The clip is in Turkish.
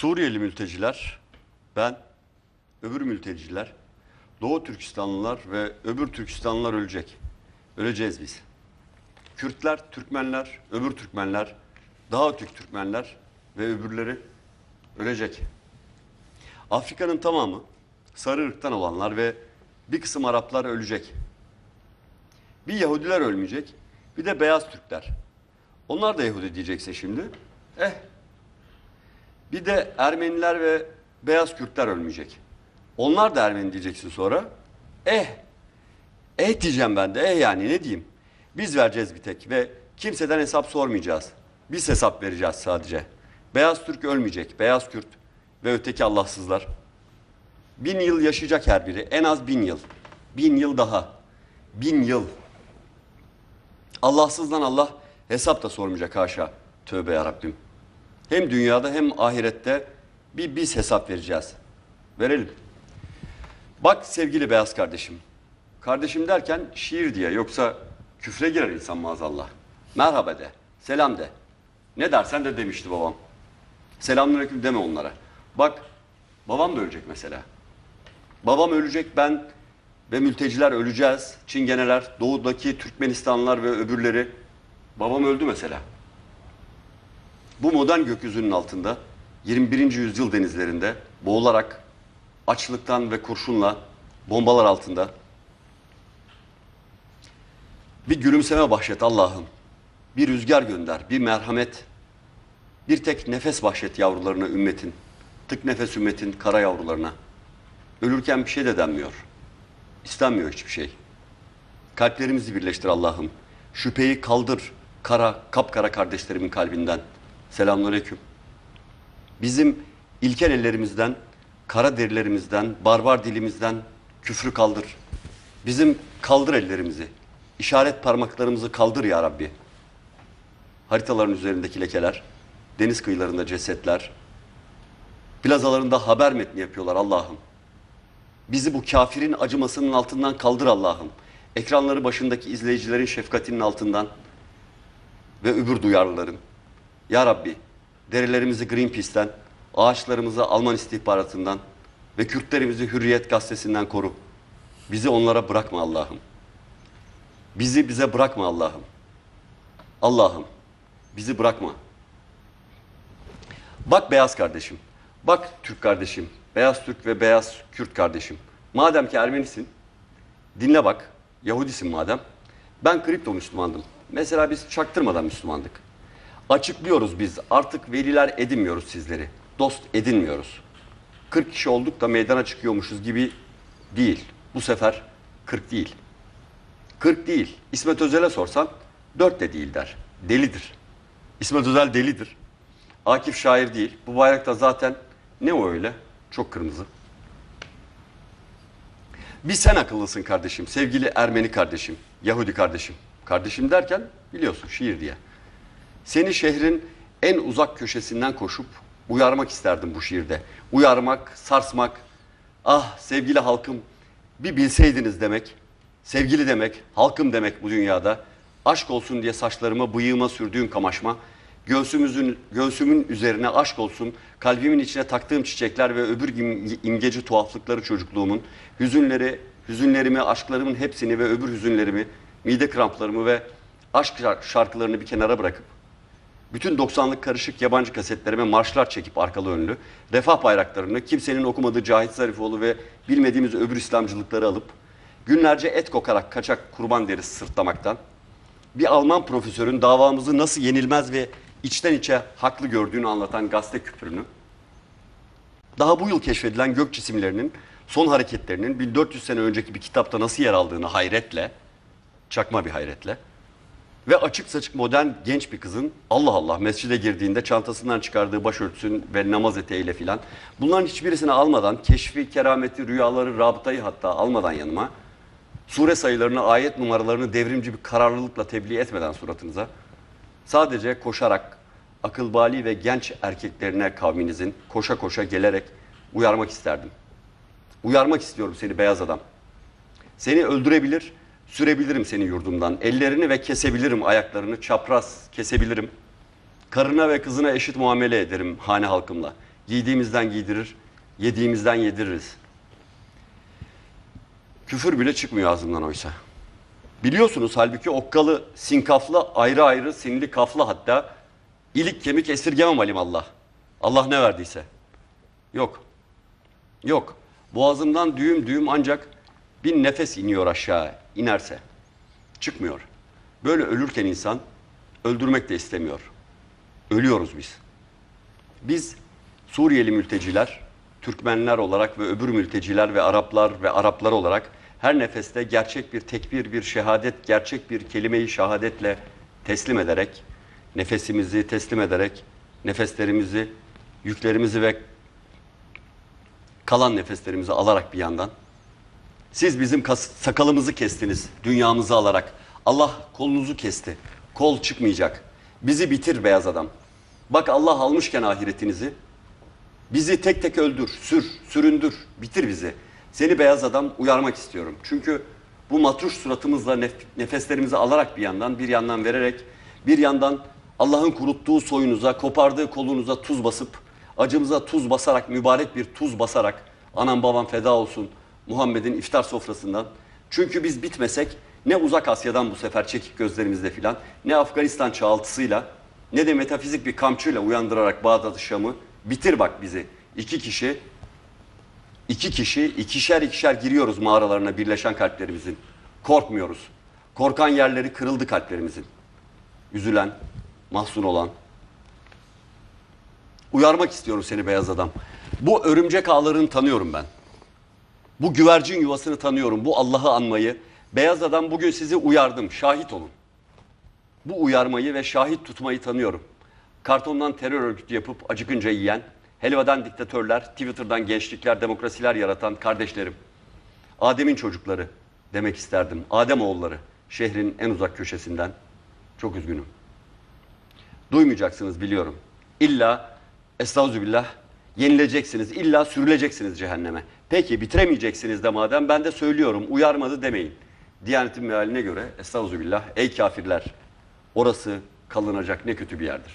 Suriyeli mülteciler, ben, öbür mülteciler, Doğu Türkistanlılar ve öbür Türkistanlılar ölecek. Öleceğiz biz. Kürtler, Türkmenler, öbür Türkmenler, daha öteki Türkmenler ve öbürleri ölecek. Afrika'nın tamamı sarı ırktan olanlar ve bir kısım Araplar ölecek. Bir Yahudiler ölmeyecek, bir de beyaz Türkler. Onlar da Yahudi diyecekse şimdi, eh. Bir de Ermeniler ve beyaz Kürtler ölmeyecek. Onlar da Ermeni diyeceksin sonra. Eh. Eh diyeceğim ben de. Eh yani ne diyeyim? Biz vereceğiz bir tek ve kimseden hesap sormayacağız. Biz hesap vereceğiz sadece. Beyaz Türk ölmeyecek. Beyaz Kürt ve öteki Allahsızlar. Bin yıl yaşayacak her biri. En az bin yıl. Bin yıl daha. Bin yıl. Allahsızdan Allah hesap da sormayacak haşa. Tövbe yarabbim. Hem dünyada hem ahirette bir biz hesap vereceğiz. Verelim. Bak sevgili beyaz kardeşim. Kardeşim derken şiir diye yoksa küfre girer insan maazallah. Merhaba de, selam de. Ne dersen de demişti babam. Selamünaleyküm deme onlara. Bak babam da ölecek mesela. Babam ölecek ben ve mülteciler öleceğiz. Çingeneler, doğudaki Türkmenistanlılar ve öbürleri. Babam öldü mesela. Bu modern gökyüzünün altında 21. yüzyıl denizlerinde boğularak açlıktan ve kurşunla bombalar altında bir gülümseme bahşet Allah'ım. Bir rüzgar gönder, bir merhamet. Bir tek nefes bahşet yavrularına ümmetin. Tık nefes ümmetin kara yavrularına. Ölürken bir şey de denmiyor. İstenmiyor hiçbir şey. Kalplerimizi birleştir Allah'ım. Şüpheyi kaldır kara, kapkara kardeşlerimin kalbinden. Selamünaleyküm. Bizim ilkel ellerimizden, kara derilerimizden, barbar dilimizden küfrü kaldır. Bizim kaldır ellerimizi. işaret parmaklarımızı kaldır ya Rabbi. Haritaların üzerindeki lekeler, deniz kıyılarında cesetler, plazalarında haber metni yapıyorlar Allah'ım. Bizi bu kafirin acımasının altından kaldır Allah'ım. Ekranları başındaki izleyicilerin şefkatinin altından ve öbür duyarlıların. Ya Rabbi, derilerimizi Greenpeace'ten, ağaçlarımızı Alman istihbaratından ve Kürtlerimizi Hürriyet gazetesinden koru. Bizi onlara bırakma Allah'ım. Bizi bize bırakma Allah'ım. Allah'ım, bizi bırakma. Bak beyaz kardeşim, bak Türk kardeşim, beyaz Türk ve beyaz Kürt kardeşim. Madem ki Ermenisin, dinle bak, Yahudisin madem. Ben kripto Müslümandım. Mesela biz çaktırmadan Müslümandık. Açıklıyoruz biz, artık veliler edinmiyoruz sizleri. Dost edinmiyoruz. 40 kişi olduk da meydana çıkıyormuşuz gibi değil. Bu sefer 40 değil. 40 değil. İsmet Özel'e sorsan 4 de değil der. Delidir. İsmet Özel delidir. Akif şair değil. Bu bayrakta zaten ne o öyle? Çok kırmızı. Bir sen akıllısın kardeşim, sevgili Ermeni kardeşim, Yahudi kardeşim. Kardeşim derken biliyorsun şiir diye. Seni şehrin en uzak köşesinden koşup uyarmak isterdim bu şiirde. Uyarmak, sarsmak. Ah sevgili halkım bir bilseydiniz demek. Sevgili demek, halkım demek bu dünyada. Aşk olsun diye saçlarıma, bıyığıma sürdüğün kamaşma. Göğsümüzün, göğsümün üzerine aşk olsun, kalbimin içine taktığım çiçekler ve öbür im- imgeci tuhaflıkları çocukluğumun, hüzünleri, hüzünlerimi, aşklarımın hepsini ve öbür hüzünlerimi, mide kramplarımı ve aşk şar- şarkılarını bir kenara bırakıp, bütün 90'lık karışık yabancı kasetlerime marşlar çekip arkalı önlü, refah bayraklarını, kimsenin okumadığı Cahit Zarifoğlu ve bilmediğimiz öbür İslamcılıkları alıp, günlerce et kokarak kaçak kurban derisi sırtlamaktan, bir Alman profesörün davamızı nasıl yenilmez ve içten içe haklı gördüğünü anlatan gazete küpürünü, daha bu yıl keşfedilen gök cisimlerinin son hareketlerinin 1400 sene önceki bir kitapta nasıl yer aldığını hayretle, çakma bir hayretle ve açık saçık modern genç bir kızın Allah Allah mescide girdiğinde çantasından çıkardığı başörtüsün ve namaz eteğiyle filan bunların hiçbirisini almadan keşfi, kerameti, rüyaları, rabıtayı hatta almadan yanıma sure sayılarını, ayet numaralarını devrimci bir kararlılıkla tebliğ etmeden suratınıza sadece koşarak akıl bali ve genç erkeklerine kavminizin koşa koşa gelerek uyarmak isterdim. Uyarmak istiyorum seni beyaz adam. Seni öldürebilir, sürebilirim seni yurdumdan. Ellerini ve kesebilirim ayaklarını, çapraz kesebilirim. Karına ve kızına eşit muamele ederim hane halkımla. Giydiğimizden giydirir, yediğimizden yediririz. Küfür bile çıkmıyor ağzımdan oysa. Biliyorsunuz halbuki okkalı, sinkaflı, ayrı ayrı, sinli kaflı hatta ilik kemik esirgemem alimallah. Allah ne verdiyse. Yok. Yok. Boğazımdan düğüm düğüm ancak bir nefes iniyor aşağı inerse. Çıkmıyor. Böyle ölürken insan öldürmek de istemiyor. Ölüyoruz biz. Biz Suriyeli mülteciler, Türkmenler olarak ve öbür mülteciler ve Araplar ve Araplar olarak her nefeste gerçek bir tekbir, bir şehadet, gerçek bir kelime-i şehadetle teslim ederek, nefesimizi teslim ederek, nefeslerimizi, yüklerimizi ve kalan nefeslerimizi alarak bir yandan siz bizim sakalımızı kestiniz dünyamızı alarak. Allah kolunuzu kesti. Kol çıkmayacak. Bizi bitir beyaz adam. Bak Allah almışken ahiretinizi. Bizi tek tek öldür, sür, süründür, bitir bizi. Seni beyaz adam uyarmak istiyorum. Çünkü bu matruş suratımızla nef- nefeslerimizi alarak bir yandan, bir yandan vererek, bir yandan Allah'ın kuruttuğu soyunuza, kopardığı kolunuza tuz basıp, acımıza tuz basarak, mübarek bir tuz basarak, anam babam feda olsun Muhammed'in iftar sofrasından. Çünkü biz bitmesek ne uzak Asya'dan bu sefer çekik gözlerimizle filan, ne Afganistan çağaltısıyla, ne de metafizik bir kamçıyla uyandırarak Bağdat Şam'ı bitir bak bizi. İki kişi İki kişi ikişer ikişer giriyoruz mağaralarına birleşen kalplerimizin. Korkmuyoruz. Korkan yerleri kırıldı kalplerimizin. Üzülen, mahzun olan. Uyarmak istiyorum seni beyaz adam. Bu örümcek ağlarını tanıyorum ben. Bu güvercin yuvasını tanıyorum. Bu Allah'ı anmayı. Beyaz adam bugün sizi uyardım. Şahit olun. Bu uyarmayı ve şahit tutmayı tanıyorum. Kartondan terör örgütü yapıp acıkınca yiyen, helvadan diktatörler, Twitter'dan gençlikler, demokrasiler yaratan kardeşlerim. Adem'in çocukları demek isterdim. Adem oğulları şehrin en uzak köşesinden. Çok üzgünüm. Duymayacaksınız biliyorum. İlla estağfirullah yenileceksiniz. İlla sürüleceksiniz cehenneme. Peki bitiremeyeceksiniz de madem ben de söylüyorum uyarmadı demeyin. Diyanetin mealine göre estağfirullah ey kafirler orası kalınacak ne kötü bir yerdir.